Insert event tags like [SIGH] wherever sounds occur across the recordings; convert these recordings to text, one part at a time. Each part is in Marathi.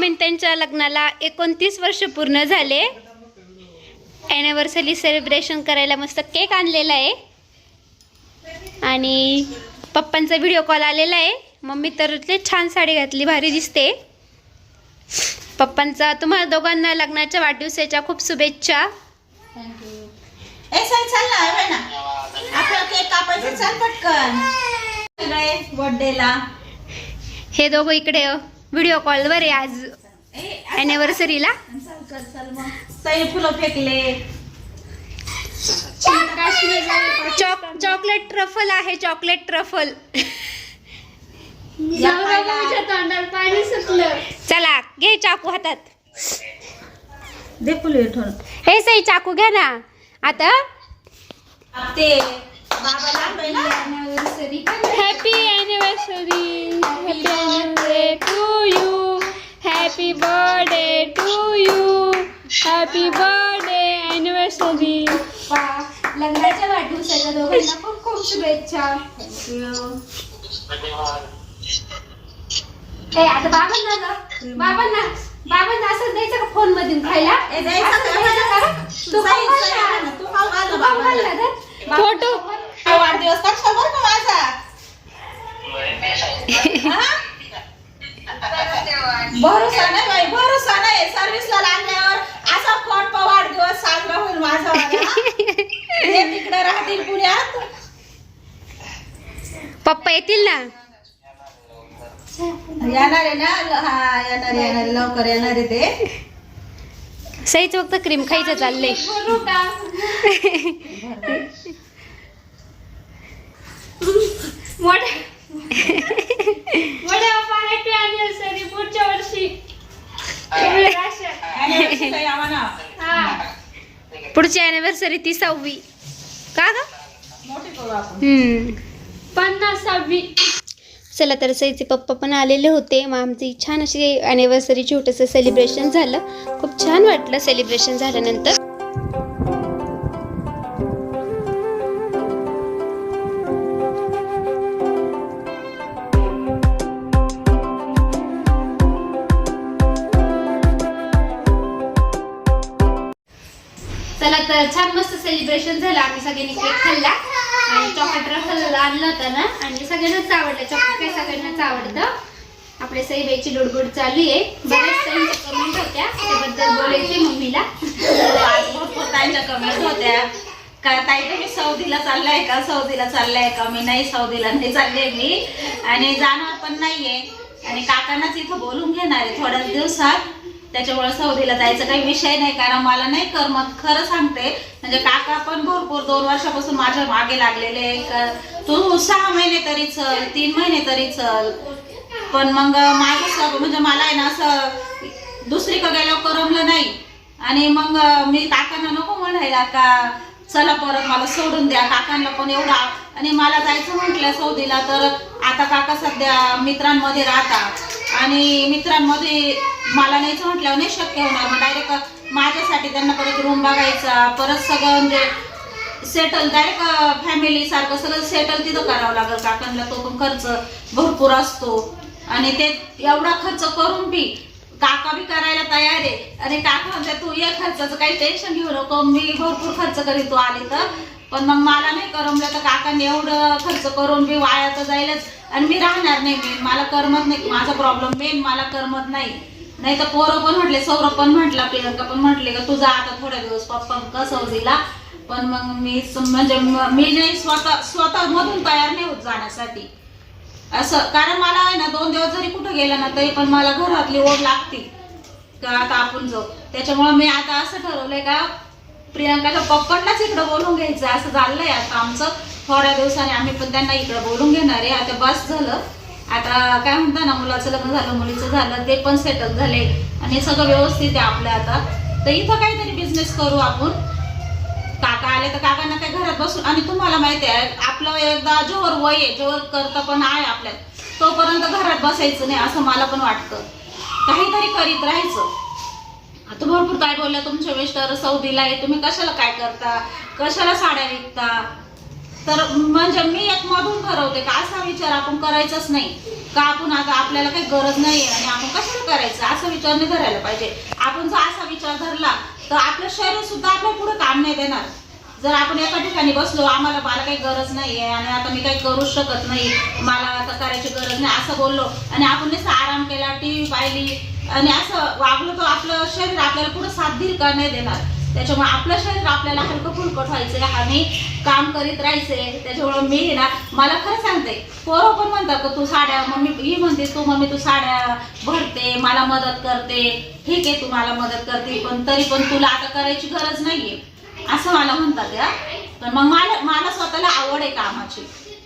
मम्मी त्यांच्या लग्नाला एकोणतीस वर्ष पूर्ण झाले. ॲनिव्हर्सरी सेलिब्रेशन करायला मस्त केक आणलेला आहे. आणि पप्पांचा व्हिडिओ कॉल आलेला आहे. मम्मी तर छान साडी घातली भारी दिसते. पप्पांचा तुम्हाला दोघांना लग्नाच्या वाढदिवसाच्या खूप शुभेच्छा. हे दोघं इकडे व्हिडिओ कॉलवर आहे आज सई फुलं फेकले. चॉक चॉकलेट ट्रफल आहे चॉकलेट ट्रफल. पाणी सुटलं. चला घे चाकू हातात. दे हे सई चाकू घ्या ना. आता. ते happy anniversary happy happy birthday to you happy birthday anniversary लग्नाच्या वाढदिवसाच्या दोघांना खूप खूप शुभेच्छा ए आता बाबांना जा. बाबांना बाबांना असंच द्यायचं का फोन मधून खायला ए, द्यायचं असंच का? द्यायचं का? तू खाऊ घाल ना. तू खाऊ घाल ना तू खाऊ घाल बाबांना. ना गं. फोटो हा वाढदिवस कसा बरं का माझा हा? भरोसा नाही बाई भरोसा नाही सर्व्हिसला लागल्यावर असा फोन पा वाढदिवस साजरा होईल माझा वाला. हे तिकडे राहतील पुण्यात. पप्पा येतील ना? येणार आहे ना? हा येणार येणार लवकर येणार आहे ते. सईच फक्त क्रीम खायचं चाललंय. पुढच्या वर्षी. पुढची अॅनिव्हर्सरी ती सहावी का ग? मोठी करू आपण. हम्म. पन्नास सहावी चला तर सईचे पप्पा पण आलेले होते. मग आमची छान अशी अॅनिव्हर्सरी छोटंसं सेलिब्रेशन झालं. खूप छान वाटलं सेलिब्रेशन झाल्यानंतर. चला तर छान मस्त सेलिब्रेशन झालं. आम्ही सगळ्यांनी केक खाल्ला. आणि चॉकलेट रफल आणलं होतं ना. आणि सगळ्यांनाच आवडलं. चॉकलेट काय सगळ्यांनाच आवडतं. आपल्या सईबाईची लुडबुड चालू आहे. बऱ्याच सईच्या कमेंट होत्या. त्याबद्दल बोलायचे मम्मीला. आज भरपूर ताईच्या कमेंट होत्या. का ताई तुम्ही सौदीला चाललाय का? सौदीला चाललाय का? मी नाही सौदीला नाही चालले मी. आणि जाणार पण नाहीये. आणि काकांनाच इथं बोलून घेणार आहे थोड्याच दिवसात. त्याच्यामुळे सौदीला जायचं काही विषय नाही कारण मला नाही करमत. खरं सांगते म्हणजे काका पण भरपूर दोन वर्षापासून माझ्या मागे लागलेले तू सहा महिने तरी चल तीन महिने तरी चल. पण मग माझं म्हणजे मला आहे ना असं दुसरीकडे गेल्यावर करमलं नाही. आणि मग मी काकांना नको म्हणायला का चला परत मला सोडून द्या. काकांना पण एवढा आणि मला जायचं म्हटलं सौदीला तर आता काका सध्या मित्रांमध्ये राहतात. आणि मित्रांमध्ये मला न्यायचं म्हटल्यावर नाही शक्य होणार. मग डायरेक्ट माझ्यासाठी त्यांना परत रूम बघायचा परत सगळं म्हणजे सेटल डायरेक्ट फॅमिली सारखं सगळं सेटल तिथं करावं लागेल. काकांना तो पण खर्च भरपूर असतो. आणि ते एवढा खर्च करून बी काका बी करायला तयार आहे. आणि काका म्हणते तू ये खर्चाचं काही टेन्शन घेऊ नको मी भरपूर खर्च करीत तू आली तर. पण मग मला नाही करमलं तर काकांनी एवढं खर्च करून बी वायाचं जाईलच. आणि मी राहणार नाही मेन मला करमत नाही माझा प्रॉब्लेम मेन मला करमत नाही. नाही तर पोरं पण म्हटले सौरभ पण म्हटला प्रियंका पण म्हटले का तुझा आता थोड्या दिवस पप्पा कसं दिला? पण मग मी म्हणजे मी नाही स्वतः स्वतः मधून तयार नाही होत जाण्यासाठी. असं कारण मला आहे ना दोन दिवस जरी कुठं गेलं ना तरी पण मला घरातली ओढ लागते. का आता आपण जाऊ त्याच्यामुळे मी आता असं ठरवलंय का प्रियंकाच्या पप्पांनाच इकडं बोलून घ्यायचं असं झालंय आता आमचं. थोड्या दिवसाने आम्ही पण त्यांना इकडं बोलून घेणार आहे. आता बस झालं. आता काय म्हणता ना मुलाचं लग्न झालं मुलीचं झालं ते पण सेटल झाले. आणि सगळं व्यवस्थित आहे आपलं आता. तर इथं काहीतरी बिझनेस करू आपण. काका आले तर काकांना काय घरात बसून आणि तुम्हाला माहिती आहे आपलं एकदा जोर वय आहे जोर करता पण आहे आपल्यात. तोपर्यंत घरात बसायचं नाही असं मला पण वाटतं. काहीतरी करीत राहायचं. आता भरपूर काय बोलल्या तुमचे मिस्टर सौदीला आहे तुम्ही कशाला काय करता? कशाला साड्या विकता? तर म्हणजे मी एक मधून ठरवते का असा विचार आपण करायचाच नाही. का आपण आता आपल्याला काही गरज नाही आणि आपण कशाला करायचं? असा विचार नाही धरायला पाहिजे. आपण जर असा विचार धरला तर आपलं शरीर सुद्धा आपल्या पुढे काम नाही देणार. जर आपण एका ठिकाणी बसलो आम्हाला मला काही गरज नाही आहे आणि आता मी काही करू शकत नाही मला आता करायची गरज नाही असं बोललो आणि आपण जसं आराम केला टी व्ही पाहिली आणि असं वागलो तर आपलं शरीर आपल्याला पुढे साथ दीर्घ का? नाही देणार. त्याच्यामुळे आपलं शरीर आपल्याला हलकं फुलकट व्हायचंय आणि काम करीत राहायचंय. त्याच्यामुळे मी ना मला खरं सांगते पोरं पण म्हणतात तू साड्या मम्मी ही म्हणते तू मम्मी तू साड्या भरते मला मदत करते. ठीक आहे तू मला मदत करते पण तरी पण तुला आता करायची गरज नाहीये. असं मला म्हणतात या पण मग मला मला स्वतःला आवड आहे कामाची.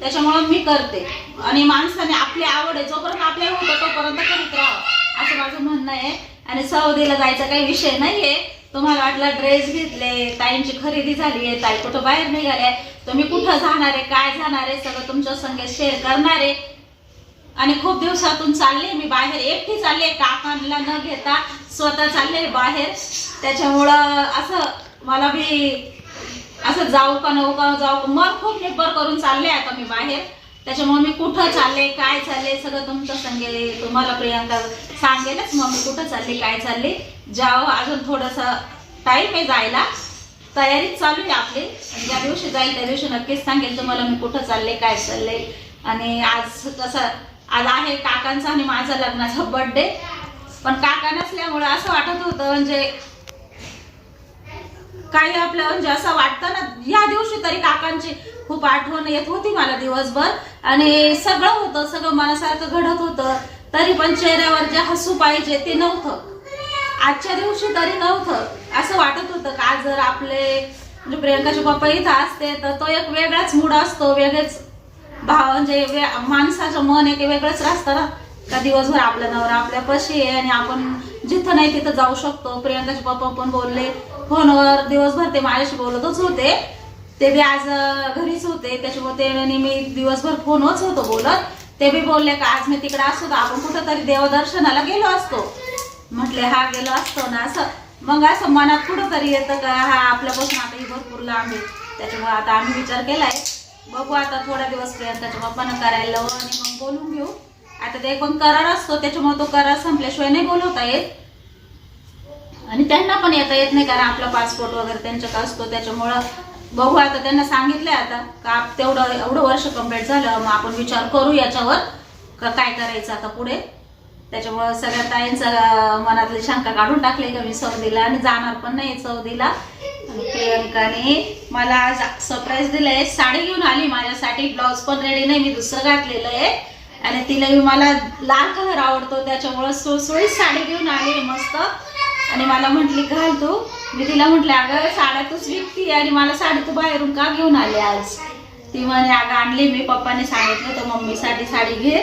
त्याच्यामुळे मी करते. आणि माणसाने आपली आवड आहे जोपर्यंत आपल्या होतं तोपर्यंत करीत राहावं. असं माझं म्हणणं आहे. आणि सौदीला जायचा काही विषय नाहीये. तुम्हाला वाटलं ड्रेस घेतले ताईंची खरेदी झाली आहे ताई कुठं बाहेर निघाले तुम्ही कुठं जाणार आहे काय जाणार आहे सगळं तुमच्या संगे शेअर करणार आहे. आणि खूप दिवसातून चालले मी बाहेर एकटी चालले काकांना न घेता स्वतः चालले बाहेर. त्याच्यामुळं असं मला बी असं जाऊ का नको का जाऊ का मन खूप निब्बर करून चालले आता मी बाहेर. त्याच्यामुळे मी कुठं चालले काय चालले सगळं तुमचं सांगेल. तुम्हाला प्रियांका सांगेलच मग मी कुठं चालले काय चालले. जावं अजून थोडंसं टाईम आहे जायला. तयारीच चालू आहे आपली. ज्या दिवशी जाईल त्या दिवशी नक्कीच सांगेल तुम्हाला मी कुठं चालले काय चालले. आणि आज कसं आज आहे काकांचा आणि माझा लग्नाचा बर्थडे पण काका नसल्यामुळे असं वाटत होतं म्हणजे काही आपलं म्हणजे असं वाटतं ना या दिवशी तरी काकांची खूप आठवण येत होती मला दिवसभर. आणि सगळं होतं सगळं मनासारखं घडत होतं. तरी पण चेहऱ्यावर जे हसू पाहिजे ते नव्हतं. आजच्या दिवशी तरी नव्हतं. असं वाटत होतं का जर आपले म्हणजे प्रियंकाचे पप्पा इथं असते तर तो एक वेगळाच मूड असतो वेगळेच भाव म्हणजे माणसाचं मन एक वेगळंच असतं ना. का दिवसभर आपला नवरा आपल्यापाशी आहे आणि आपण जिथं नाही तिथं जाऊ शकतो. प्रियंकाचे पप्पा पण बोलले हो फोनवर दिवसभर ते माझ्याशी बोलतच होते. ते बी आज घरीच होते. त्याच्यामुळे ते नेहमी मी दिवसभर फोनच होतो बोलत. ते बी बोलले का आज मी तिकडे असतो तर आपण कुठंतरी देवदर्शनाला गेलो असतो. म्हटले हा गेलो असतो ना असं. मग असं मनात कुठंतरी येतं का हा आपल्यापासून आता ही भरपूर लांब आहे. त्याच्यामुळे आता आम्ही विचार केलाय बघू आता थोडा दिवस त्याच्या पप्पानं करायला लावू आणि मग बोलून घेऊ. आता ते पण करार असतो त्याच्यामुळे तो करार संपल्याशिवाय नाही बोलवता येत. आणि त्यांना पण येता येत नाही कारण आपला पासपोर्ट वगैरे त्यांच्याकडे असतो त्याच्यामुळं बघू आता त्यांना सांगितलंय आता. का तेवढं एवढं वर्ष कंप्लीट झालं मग आपण विचार करू याच्यावर का काय करायचं आता पुढे. त्याच्यामुळं सगळ्या ताईंचं मनातली शंका काढून टाकली का मी सौदीला आणि जाणार पण नाही सौदीला. आणि प्रियंकाने मला आज सरप्राईज दिलंय. साडी घेऊन आली माझ्यासाठी. ब्लाऊज पण रेडी नाही मी दुसरं घातलेलं आहे. आणि तिला मला लाल कलर आवडतो त्याच्यामुळं सुळसुळीत साडी घेऊन आली मस्त. आणि मला म्हटली घाल तू. मी तिला म्हटलं अगं साड्या तूच विकती आणि मला साडी तू बाहेरून का घेऊन आली आज? ती म्हणे अगं आणली मी. पप्पाने सांगितलं तर मम्मीसाठी साडी घे.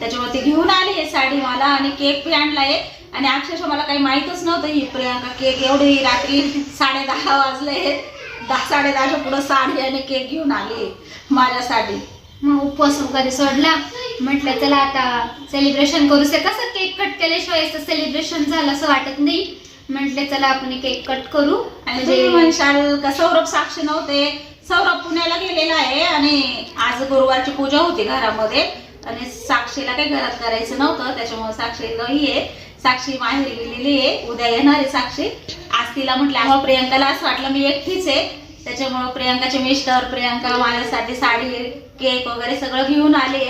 त्याच्यामुळे ती घेऊन आली आहे साडी मला आणि केक बी आणलाय आणि अक्षरशः मला काही माहीतच नव्हतं ही प्रियांका केक एवढी रात्री साडे दहा वाजले दहा साडे दहाच्या पुढं साडी आणि केक घेऊन आली माझ्यासाठी. मग उपवास कधी सोडला. म्हटलं चला आता सेलिब्रेशन करू. से कसं केक कट केल्याशिवाय सेलिब्रेशन झालं असं वाटत नाही. म्हटलं चला आपण केक कट करू. आणि म्हणजे तुम्ही म्हणशाल का सौरभ साक्षी नव्हते. सौरभ पुण्याला गेलेला आहे आणि आज गुरुवारची पूजा होती घरामध्ये. आणि साक्षीला काही घरात करायचं नव्हतं त्याच्यामुळे साक्षी नाही आहे. साक्षी माहेरी गेलेली आहे. उद्या येणार आहे साक्षी. आज तिला म्हटलं प्रियंकाला असं वाटलं मी एकटीच आहे. त्याच्यामुळे प्रियंकाचे मिस्टर प्रियंका माझ्यासाठी साडी केक वगैरे सगळं घेऊन आली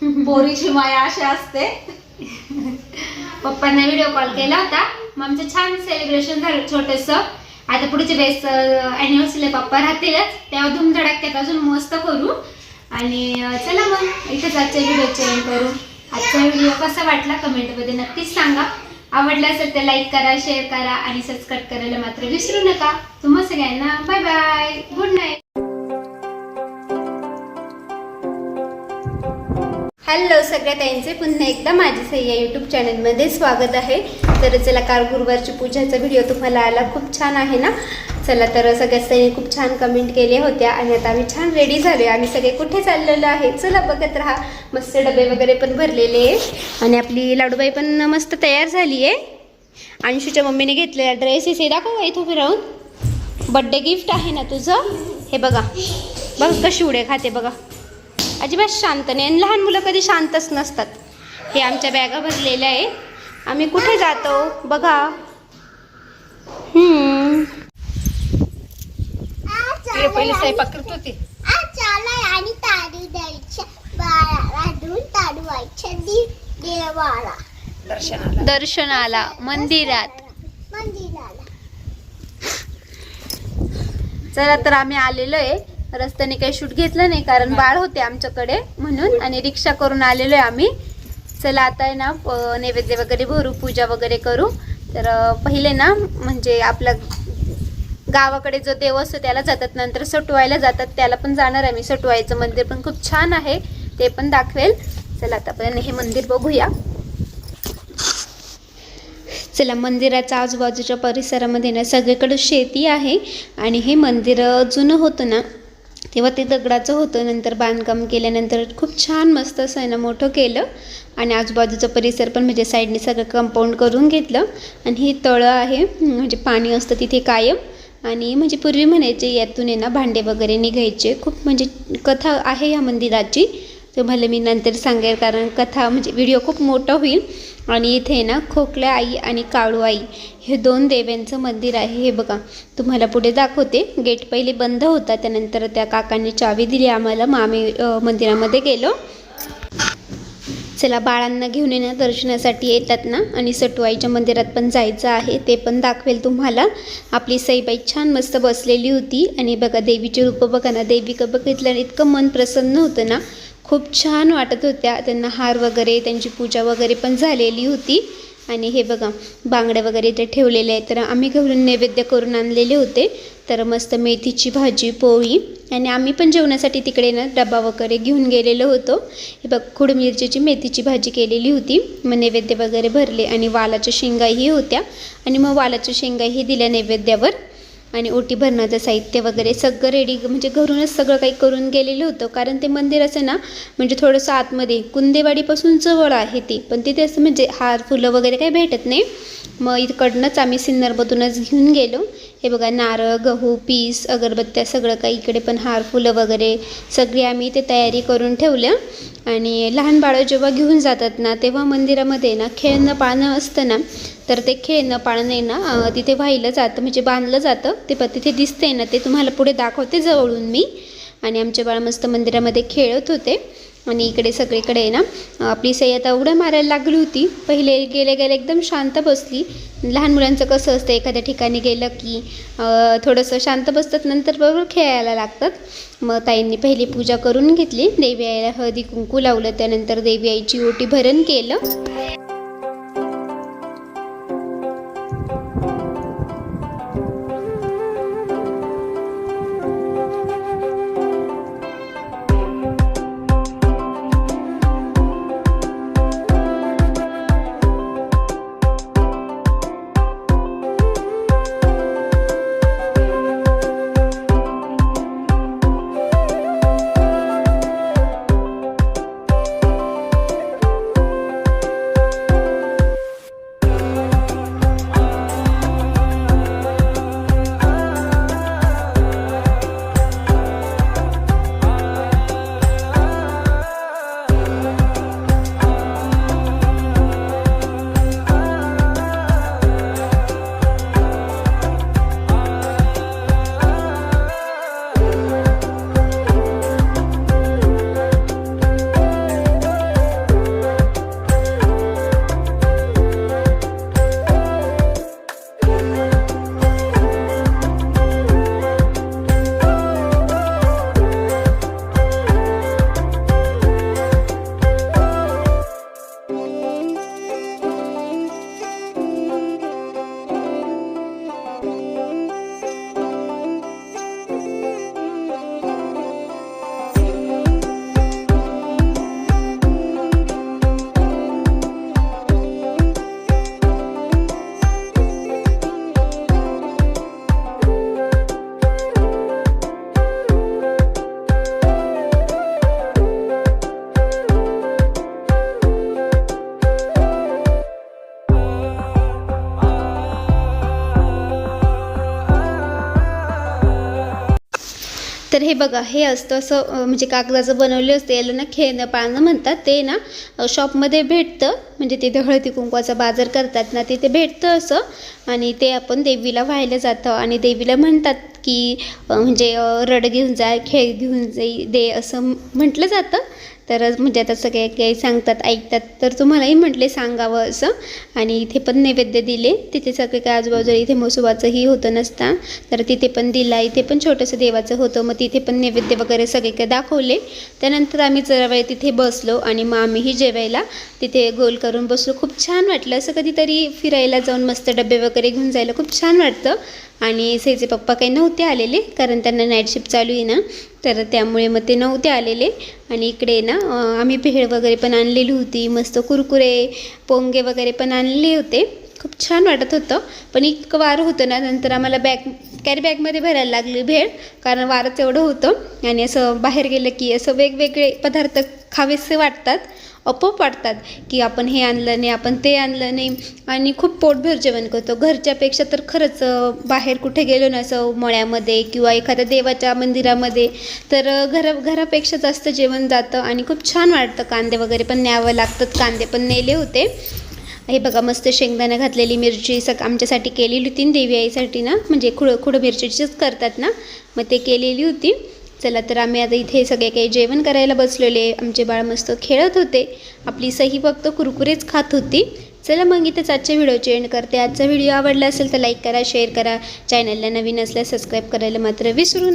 [LAUGHS] पोरीची माया अशी असते. पप्पांना व्हिडिओ कॉल केला होता. मग आमचं छान सेलिब्रेशन झालं छोटस. आता पुढच्या वेळेस अॅनिव्हर्सरीला पप्पा राहतीलच. तेव्हा धुमधडाक्यात अजून मस्त करू. आणि चला मग इथेच आजच्या व्हिडिओचे एंड करू. आजचा व्हिडिओ कसा वाटला? कमेंटमध्ये नक्कीच सांगा. आवडला असेल तर लाईक करा शेअर करा आणि सबस्क्राईब करायला मात्र विसरू नका. तुम्हा सगळ्यांना bye bye good night hello सगळ्या ताईंचे पुन्हा एकदा माझे सह्या यूट्यूब चॅनलमध्ये स्वागत आहे. तर चला काल गुरुवारची पूजाचा व्हिडिओ तुम्हाला आला. खूप छान आहे ना? चला तर सगळ्या ताईंनी खूप छान कमेंट केल्या होत्या आणि आता आम्ही छान रेडी झालो आम्ही सगळे कुठे चाललेलो आहे? चला बघत राहा. मस्त डबे वगैरे पण भरलेले आणि आपली लाडूबाई पण मस्त तयार झाली आहे अंशूच्या मम्मीने घेतलेला ड्रेस हे दाखव इथं फिरवून. राहून बड्डे गिफ्ट आहे ना तुझं? हे बघा. बघ कशी उड्या खाते बघा. अजिबात शांत नाही. आणि लहान मुलं कधी शांतच नसतात. हे आमच्या बॅगा भरलेल्या आहे आम्ही कुठे जातो? बघा. ते पहिले स्वयंपाक करत होते. आणि ताडू द्यायच्या. बाळाला धुवून ताडू व्हायच्या दि देवाला. दर्शनाला. दर्शनाला मंदिरात. मंदिराला. चला तर आम्ही आलेलो आहे रस्त्याने काही शूट घेतलं नाही कारण बाळ होते आमच्याकडे म्हणून आणि रिक्षा करून आलेलो आहे आम्ही. चला आता आहे ना प- नैवेद्य वगैरे भरू पूजा वगैरे करू. तर अं, पहिले ना म्हणजे आपल्या गावाकडे जो देव असतो त्याला जातात नंतर सटवायला जातात त्याला पण जाणार आहे मी. सटवायचं मंदिर पण खूप छान आहे ते पण दाखवेल. चला आतापर्यंत हे मंदिर बघूया. चला मंदिराच्या आजूबाजूच्या परिसरामध्ये ना सगळीकडे शेती आहे आणि हे मंदिर जुनं होतं ना तेव्हा ते दगडाचं होतं. नंतर बांधकाम केल्यानंतर खूप छान मस्त असं आहे ना मोठं केलं. आणि आजूबाजूचा परिसर पण म्हणजे साईडने सगळं कंपाऊंड करून घेतलं. आणि हे तळं आहे म्हणजे पाणी असतं तिथे कायम. आणि म्हणजे पूर्वी म्हणायचे यातून आहे ना भांडे वगैरे निघायचे. खूप म्हणजे कथा आहे या मंदिराची. तुम्हाला मी नंतर सांगेल कारण कथा म्हणजे व्हिडिओ खूप मोठा होईल. आणि इथे ना खोकल्या आई आणि काळू आई हे दोन देव्यांचं मंदिर आहे. हे बघा तुम्हाला पुढे दाखवते. गेट पहिले बंद होता त्यानंतर त्या काकांनी चावी दिली. आम्हाला मग आम्ही मंदिरामध्ये गेलो. चला बाळांना घेऊन येणं दर्शनासाठी येतात ना? आणि सटवाईच्या मंदिरात पण जायचं आहे ते पण दाखवेल तुम्हाला. आपली सईबाई छान मस्त बसलेली होती. आणि बघा देवीचे रूप बघा ना देवी बघितल्याने इतकं मन प्रसन्न होतं ना. खूप छान वाटत होत्या. त्यांना हार वगैरे त्यांची पूजा वगैरे पण झालेली होती. आणि हे बघा बांगड्या वगैरे इथे ठेवलेले आहे तर आम्ही घरून नैवेद्य करून आणलेले होते. तर मस्त मेथीची भाजी पोळी आणि आम्ही पण जेवणासाठी तिकडे ना डबा वगैरे घेऊन गेलेलो होतो. हे बघ खुड मिरचीची मेथीची भाजी केलेली होती. मग नैवेद्य वगैरे भरले आणि वालाच्या शेंगाही होत्या. आणि मग वालाच्या शेंगाही दिल्या नैवेद्यावर. आणि ओटी भरण्याचं साहित्य वगैरे सगळं रेडी म्हणजे घरूनच सगळं काही करून गेलेलं होतं. कारण ते मंदिर असं ना म्हणजे थोडंसं आतमध्ये कुंदेवाडीपासून जवळ आहे ते. पण तिथे असं म्हणजे हार फुलं वगैरे काही भेटत नाही. मग इकडनंच आम्ही सिन्नरमधूनच घेऊन गेलो. हे बघा नारळ गहू पीस अगरबत्त्या सगळं काही इकडे पण हार फुलं वगैरे सगळी आम्ही ते तयारी करून ठेवलं आणि लहान बाळं जेव्हा घेऊन जातात ना तेव्हा मंदिरामध्ये ना खेळणं पाळणं असतं ना तर ते खेळणं पाळणं आहे ना तिथे व्हायलं जातं म्हणजे बांधलं जातं. ते पण तिथे दिसते ना ते तुम्हाला पुढे दाखवते जवळून मी. आणि आमचे बाळ मस्त मंदिरामध्ये खेळत होते. आणि इकडे सगळीकडे ना आपली सई आता उड्या मारायला लागली होती. पहिले गेले गेले एकदम शांत बसली. लहान मुलांचं कसं असतं एखाद्या ठिकाणी गेलं की थोडंसं शांत बसतात नंतर बरोबर खेळायला लागतात. मग ताईंनी पहिली पूजा करून घेतली. देवी आईला हळदी कुंकू लावलं त्यानंतर देवी आईची ओटी भरण केलं. बघा हे असतं असं म्हणजे कागदाचं बनवले असते याला ना खेळणं पाळणं म्हणतात. ते ना शॉपमध्ये भेटतं. म्हणजे तिथे हळदी कुंकवाचा बाजार करतात ना तिथे भेटतं असं. आणि ते आपण देवीला व्हायला जातं. आणि देवीला म्हणतात की म्हणजे रड घेऊन जा खेळ घेऊन जाई दे असं म्हटलं जातं. तर म्हणजे आता सगळे काही सांगतात ऐकतात. तर तुम्हालाही म्हटले सांगावं असं. आणि इथे पण नैवेद्य दिले. तिथे सगळे काय आजूबाजूला इथे मसोबाचंही होतं नसता. तर तिथे पण दिला. इथे पण छोटंसं देवाचं होतं. मग तिथे पण नैवेद्य वगैरे सगळे काय दाखवले. त्यानंतर आम्ही जरा वेळ तिथे बसलो आणि मग आम्हीही जेवायला तिथे गोल करून बसलो. खूप छान वाटलं. असं कधीतरी फिरायला जाऊन मस्त डबे वगैरे घेऊन जायला खूप छान वाटतं. आणि सईचे पप्पा काही नव्हते आलेले कारण त्यांना नाईट शिफ्ट चालू आहे ना तर त्यामुळे मग ते नव्हते आलेले. आणि इकडे ना आम्ही भेळ वगैरे पण आणलेली होती मस्त कुरकुरे पोंगे वगैरे पण आणले होते. खूप छान वाटत होतं. पण इतकं वारं होतं ना नंतर आम्हाला बॅग कॅरी बॅगमध्ये भरायला लागली भेळ कारण वारंच एवढं होतं. आणि असं बाहेर गेलं की असं वेगवेगळे पदार्थ खावेसे वाटतात. आपोआप वाटतात की आपण हे आणलं नाही आपण ते आणलं नाही. आणि खूप पोटभर जेवण करतो. घरच्यापेक्षा तर खरंच बाहेर कुठे गेलो ना असं मळ्यामध्ये किंवा एखाद्या देवाच्या मंदिरामध्ये तर अं, घर घरापेक्षा जास्त जेवण जातं आणि खूप छान वाटतं. कांदे वगैरे पण न्यावं लागतात. कांदे पण नेले होते. हे बघा मस्त शेंगदाणा घातलेली मिरची सग आमच्यासाठी केलेली होती न देवी आईसाठी ना म्हणजे खुड खुडं मिरचीचीच करतात ना मग ते केलेली होती. चला तर आम्ही आता इथे सगळे काही जेवण करायला बसलेले आमचे बाळ मस्त खेळत होते. आपली सही फक्त कुरकुरेच खात होती. चला मग इथेच आजच्या व्हिडिओची एंड करते. आजचा व्हिडिओ आवडला असेल तर लाईक करा शेअर करा. चॅनलला नवीन असल्यास सबस्क्राईब करायला मात्र विसरू